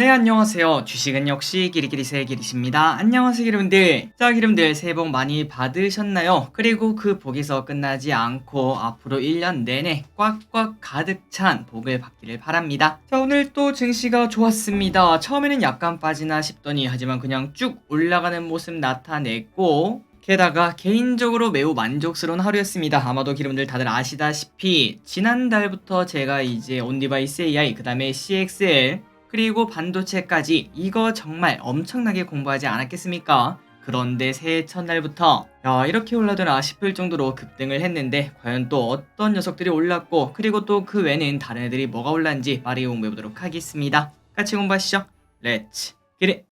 네 안녕하세요. 주식은 역시 기리기리 새 기리십니다. 안녕하세요 기름들. 자 기름들 새해 복 많이 받으셨나요? 그리고 그 복에서 끝나지 않고 앞으로 1년 내내 꽉꽉 가득 찬 복을 받기를 바랍니다. 자 오늘 또 증시가 좋았습니다. 처음에는 약간 빠지나 싶더니 하지만 그냥 쭉 올라가는 모습 나타냈고 게다가 개인적으로 매우 만족스러운 하루였습니다. 아마도 기름들 다들 아시다시피 지난달부터 제가 이제 온디바이스 AI 그 다음에 CXL 그리고 반도체까지 이거 정말 엄청나게 공부하지 않았겠습니까? 그런데 새해 첫날부터 야 이렇게 올라더나 싶을 정도로 급등을 했는데 과연 또 어떤 녀석들이 올랐고 그리고 또 그 외에는 다른 애들이 뭐가 올랐는지 빠르게 공부해보도록 하겠습니다. 같이 공부하시죠. 렛츠 기릿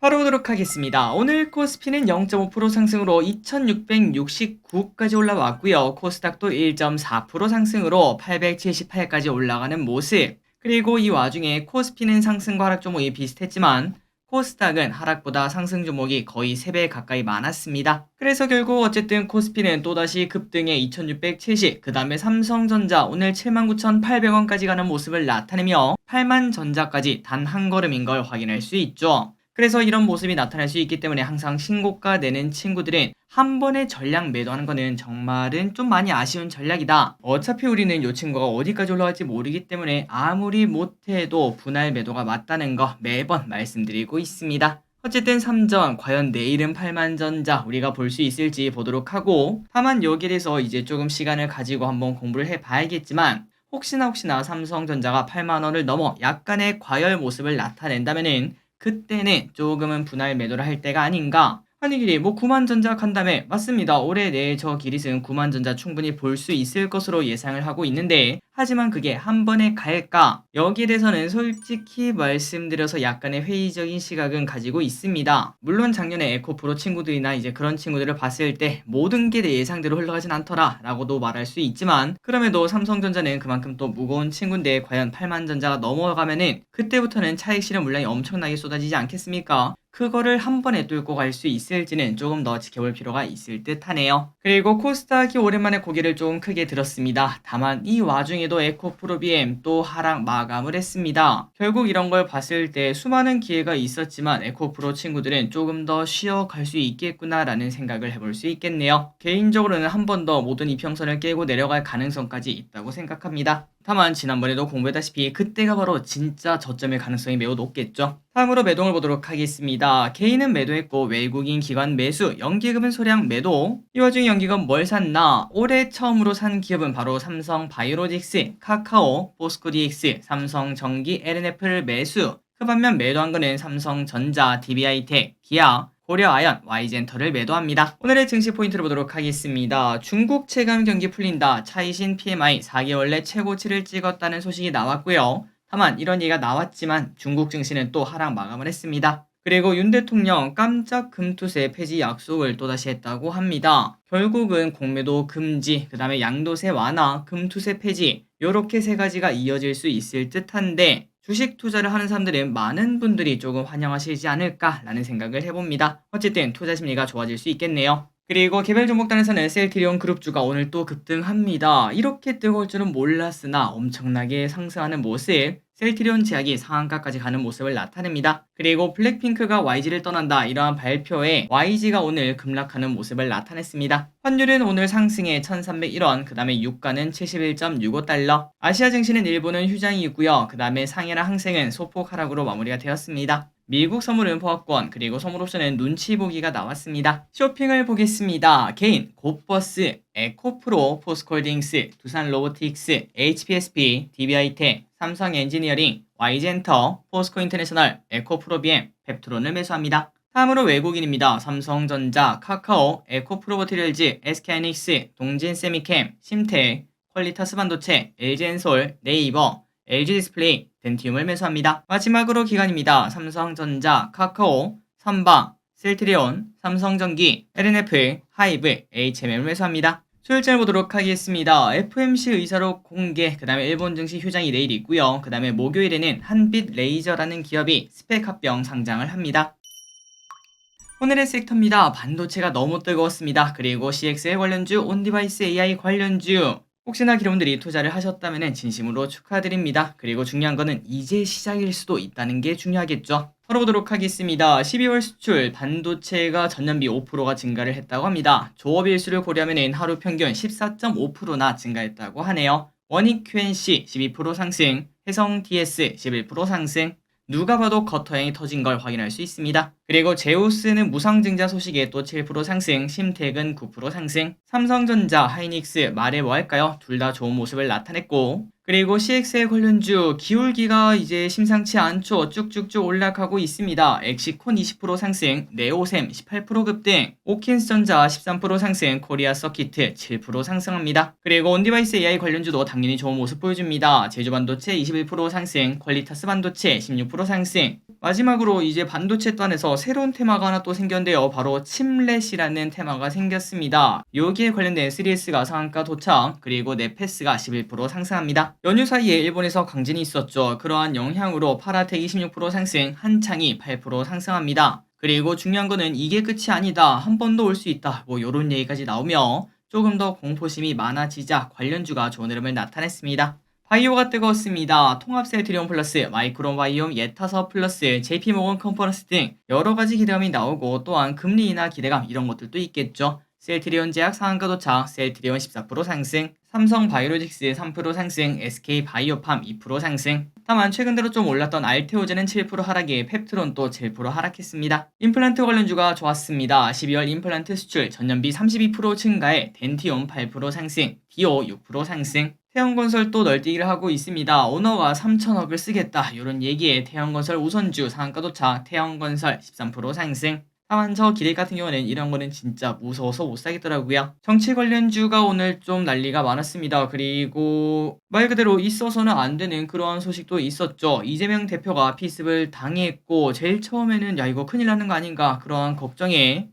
바로 보도록 하겠습니다. 오늘 코스피는 0.5% 상승으로 2669까지 올라왔고요. 코스닥도 1.4% 상승으로 878까지 올라가는 모습. 그리고 이 와중에 코스피는 상승과 하락 종목이 비슷했지만 코스닥은 하락보다 상승 종목이 거의 3배 가까이 많았습니다. 그래서 결국 어쨌든 코스피는 또다시 급등에 2670, 그 다음에 삼성전자 오늘 79,800원까지 가는 모습을 나타내며 8만전자까지 단 한 걸음인 걸 확인할 수 있죠. 그래서 이런 모습이 나타날 수 있기 때문에 항상 신고가 내는 친구들은 한 번에 전략 매도하는 거는 정말은 좀 많이 아쉬운 전략이다. 어차피 우리는 이 친구가 어디까지 올라갈지 모르기 때문에 아무리 못해도 분할 매도가 맞다는 거 매번 말씀드리고 있습니다. 어쨌든 3전 과연 내일은 8만전자 우리가 볼 수 있을지 보도록 하고 다만 여기에 대해서 이제 조금 시간을 가지고 한번 공부를 해봐야겠지만 혹시나 혹시나 삼성전자가 8만원을 넘어 약간의 과열 모습을 나타낸다면은 그때는 조금은 분할 매도를 할 때가 아닌가 아니 길이 뭐 9만 전자 간 다음에 맞습니다. 올해 내에 저 기릿은 9만 전자 충분히 볼 수 있을 것으로 예상을 하고 있는데 하지만 그게 한 번에 갈까? 여기에 대해서는 솔직히 말씀드려서 약간의 회의적인 시각은 가지고 있습니다. 물론 작년에 에코프로 친구들이나 이제 그런 친구들을 봤을 때 모든 게 내 예상대로 흘러가진 않더라 라고도 말할 수 있지만 그럼에도 삼성전자는 그만큼 또 무거운 친구인데 과연 8만 전자가 넘어가면은 그때부터는 차익 실현 물량이 엄청나게 쏟아지지 않겠습니까? 그거를 한 번에 뚫고 갈 수 있을지는 조금 더 지켜볼 필요가 있을 듯 하네요. 그리고 코스닥이 오랜만에 고개를 좀 크게 들었습니다. 다만 이 와중에도 에코프로비엠 또 하락 마감을 했습니다. 결국 이런 걸 봤을 때 수많은 기회가 있었지만 에코프로 친구들은 조금 더 쉬어갈 수 있겠구나라는 생각을 해볼 수 있겠네요. 개인적으로는 한 번 더 모든 이평선을 깨고 내려갈 가능성까지 있다고 생각합니다. 다만 지난번에도 공부했다시피 그때가 바로 진짜 저점의 가능성이 매우 높겠죠. 다음으로 매동을 보도록 하겠습니다. 개인은 매도했고 외국인 기관 매수, 연기금은 소량 매도. 이 와중에 연기금 뭘 샀나? 올해 처음으로 산 기업은 바로 삼성 바이오로직스, 카카오, 포스코 DX, 삼성 전기, LNF를 매수. 그 반면 매도한 거는 삼성전자, DBI텍, 기아, 고려 아연, Y젠터를 매도합니다. 오늘의 증시 포인트를 보도록 하겠습니다. 중국 체감 경기 풀린다. 차이신 PMI 4개월 내 최고치를 찍었다는 소식이 나왔고요. 다만 이런 얘기가 나왔지만 중국 증시는 또 하락 마감을 했습니다. 그리고 윤 대통령 깜짝 금투세 폐지 약속을 또다시 했다고 합니다. 결국은 공매도 금지, 그 다음에 양도세 완화, 금투세 폐지 이렇게 세 가지가 이어질 수 있을 듯한데 주식 투자를 하는 사람들은 많은 분들이 조금 환영하시지 않을까라는 생각을 해봅니다. 어쨌든 투자 심리가 좋아질 수 있겠네요. 그리고 개별 종목단에서는 셀트리온 그룹주가 오늘 또 급등합니다. 이렇게 뜨거울 줄은 몰랐으나 엄청나게 상승하는 모습. 셀트리온 제약이 상한가까지 가는 모습을 나타냅니다. 그리고 블랙핑크가 YG를 떠난다 이러한 발표에 YG가 오늘 급락하는 모습을 나타냈습니다. 환율은 오늘 상승에 1301원, 그 다음에 유가는 71.65달러, 아시아 증시는 일본은 휴장이 있고요. 그 다음에 상해나 항생은 소폭 하락으로 마무리가 되었습니다. 미국 선물은 포함권 그리고 선물 옵션은 눈치 보기가 나왔습니다. 쇼핑을 보겠습니다. 개인, 곱버스, 에코프로, 포스콜딩스, 두산 로보틱스, HPSP, DBI텍, 삼성 엔지니어링, Y젠터, 포스코 인터내셔널, 에코프로비엠, 펩트론을 매수합니다. 다음으로 외국인입니다. 삼성전자, 카카오, 에코프로버티리얼즈, SK하이닉스, 동진세미캠, 심텍, 퀄리타스 반도체, LG엔솔, 네이버, LG디스플레이, 덴티움을 매수합니다. 마지막으로 기간입니다. 삼성전자, 카카오, 삼방, 셀트리온, 삼성전기, LNF, 하이브, HMM을 매수합니다. 수요일장을 보도록 하겠습니다. FMC 의사로 공개, 그 다음에 일본 증시 휴장이 내일 있고요. 그 다음에 목요일에는 한빛 레이저라는 기업이 스펙 합병 상장을 합니다. 오늘의 섹터입니다. 반도체가 너무 뜨거웠습니다. 그리고 CXL 관련주, 온디바이스 AI 관련주, 혹시나 기론들이 투자를 하셨다면 진심으로 축하드립니다. 그리고 중요한 거는 이제 시작일 수도 있다는 게 중요하겠죠. 풀어보도록 하겠습니다. 12월 수출 반도체가 전년비 5%가 증가를 했다고 합니다. 조업 일수를 고려하면 하루 평균 14.5%나 증가했다고 하네요. 원익 QNC 12% 상승, 해성 DS 11% 상승, 누가 봐도 커터형이 터진 걸 확인할 수 있습니다. 그리고 제우스는 무상증자 소식에 또 7% 상승, 심택은 9% 상승, 삼성전자, 하이닉스, 말해 뭐 할까요? 둘 다 좋은 모습을 나타냈고, 그리고 CX의 관련주 기울기가 이제 심상치 않죠. 쭉쭉쭉 올라가고 있습니다. 엑시콘 20% 상승, 네오셈 18% 급등, 오킨스전자 13% 상승, 코리아 서키트 7% 상승합니다. 그리고 온디바이스 AI 관련주도 당연히 좋은 모습 보여줍니다. 제주 반도체 21% 상승, 퀄리타스 반도체 16% 상승. 마지막으로 이제 반도체端에서 새로운 테마가 하나 또 생겼는데요. 바로 침렛이라는 테마가 생겼습니다. 여기에 관련된 3S가 상한가 도착, 그리고 네페스가 11% 상승합니다. 연휴 사이에 일본에서 강진이 있었죠. 그러한 영향으로 파라텍 26% 상승, 한창이 8% 상승합니다. 그리고 중요한 거는 이게 끝이 아니다. 한 번 더 올 수 있다. 뭐 요런 얘기까지 나오며 조금 더 공포심이 많아지자 관련주가 좋은 흐름을 나타냈습니다. 바이오가 뜨거웠습니다. 통합셀 트리온 플러스, 마이크론 바이옴, 예타서 플러스, JP모건 컨퍼런스 등 여러 가지 기대감이 나오고 또한 금리 인하 기대감 이런 것들도 있겠죠. 셀트리온 제약 상한가 도착, 셀트리온 14% 상승, 삼성 바이오로직스 3% 상승, SK 바이오팜 2% 상승. 다만 최근 들어 좀 올랐던 알테오제는 7% 하락에 펩트론 또 7% 하락했습니다. 임플란트 관련주가 좋았습니다. 12월 임플란트 수출 전년비 32% 증가에 덴티온 8% 상승, 디오 6% 상승. 태형건설 또 널뛰기를 하고 있습니다. 오너가 3천억을 쓰겠다. 이런 얘기에 태형건설 우선주 상한가 도착, 태형건설 13% 상승. 다만 저 기대 같은 경우는 이런 거는 진짜 무서워서 못 사겠더라고요. 정치 관련주가 오늘 좀 난리가 많았습니다. 그리고 말 그대로 있어서는 안 되는 그러한 소식도 있었죠. 이재명 대표가 피습을 당했고 제일 처음에는 야 이거 큰일 나는 거 아닌가 그러한 걱정에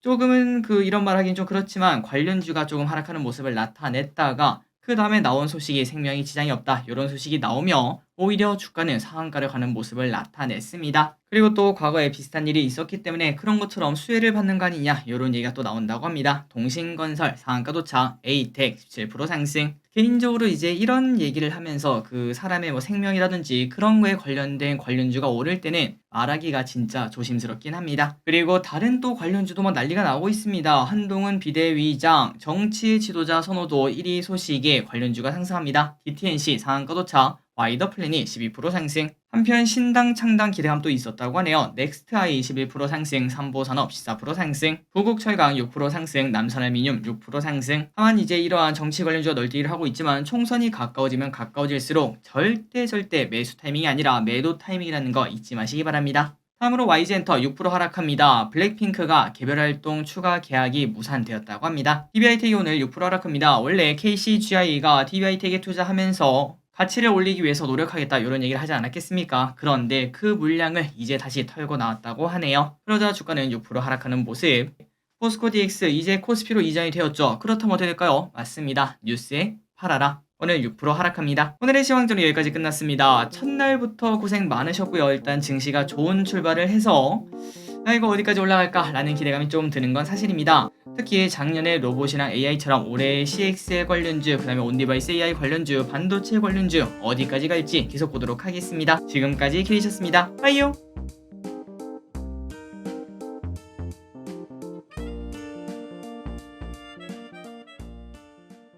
조금은 그 이런 말 하긴 좀 그렇지만 관련주가 조금 하락하는 모습을 나타냈다가 그 다음에 나온 소식이 생명이 지장이 없다. 이런 소식이 나오며 오히려 주가는 상한가를 가는 모습을 나타냈습니다. 그리고 또 과거에 비슷한 일이 있었기 때문에 그런 것처럼 수혜를 받는 거 아니냐 이런 얘기가 또 나온다고 합니다. 동신건설 상한가 도착, 에이텍 17% 상승. 개인적으로 이제 이런 얘기를 하면서 그 사람의 뭐 생명이라든지 그런 거에 관련된 관련주가 오를 때는 말하기가 진짜 조심스럽긴 합니다. 그리고 다른 또 관련주도 막 난리가 나오고 있습니다. 한동훈 비대위장 정치 지도자 선호도 1위 소식에 관련주가 상승합니다. DTNC 상한가 도착, 와이더 플랜이 12% 상승. 한편 신당 창당 기대감도 있었다고 하네요. 넥스트아이 21% 상승, 삼보산업 14% 상승, 부국철강 6% 상승, 남산알미늄 6% 상승. 다만 이제 이러한 정치 관련주가 널뛰기를 하고 있지만 총선이 가까워지면 가까워질수록 절대 절대 매수 타이밍이 아니라 매도 타이밍이라는 거 잊지 마시기 바랍니다. 다음으로 YG엔터 6% 하락합니다. 블랙핑크가 개별 활동 추가 계약이 무산되었다고 합니다. DBI텍이 오늘 6% 하락합니다. 원래 KCGI가 DBI텍에 투자하면서 가치를 올리기 위해서 노력하겠다 이런 얘기를 하지 않았겠습니까? 그런데 그 물량을 이제 다시 털고 나왔다고 하네요. 그러자 주가는 6% 하락하는 모습. 포스코 DX 이제 코스피로 이전이 되었죠. 그렇다면 어떻게 될까요? 맞습니다. 뉴스에 팔아라. 오늘 6% 하락합니다. 오늘의 시황전은 여기까지 끝났습니다. 첫날부터 고생 많으셨고요. 일단 증시가 좋은 출발을 해서 아 이거 어디까지 올라갈까 라는 기대감이 좀 드는 건 사실입니다. 특히 작년에 로봇이랑 AI처럼 올해 CXL 관련주, 그 다음에 온디바이스 AI 관련주, 반도체 관련주 어디까지 갈지 계속 보도록 하겠습니다. 지금까지 키리셨습니다. 빠이요!